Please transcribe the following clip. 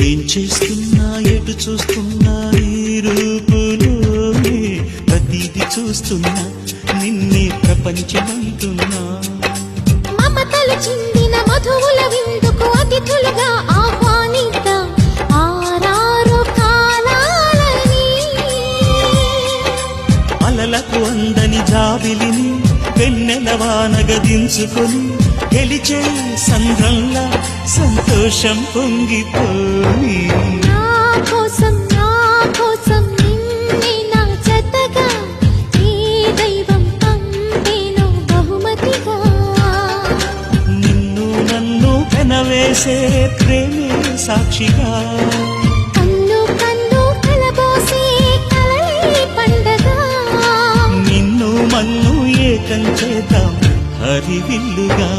ఏం చేస్తున్నా ఎటు చూస్తున్నా ఈ రూపులోనే ప్రతిది చూస్తున్నా నిన్నే ప్రపంచమంటున్నా. మమతలు చిందిన మధువుల విందుకు అతిథులుగా ఆహ్వానిద్దాం. ఆరారు కాలాలని. అలలకు అందని జాబిలిని వెన్నెల వానగదించుకొని గెలిచే సంద్రంలా సంతోషం పొంగిపోయి నా కోసం నా కోసం నిన్నే నా జతగా ఈ దైవం పంపేను బహుమతిగా. నిన్ను నన్ను పెనవేసే ప్రేమే సాక్షిగా. కన్ను కన్ను కలబోసే కలలే పండగ. నిన్ను మన్ను ఏకం చేద్దాం హరివిల్లుగా.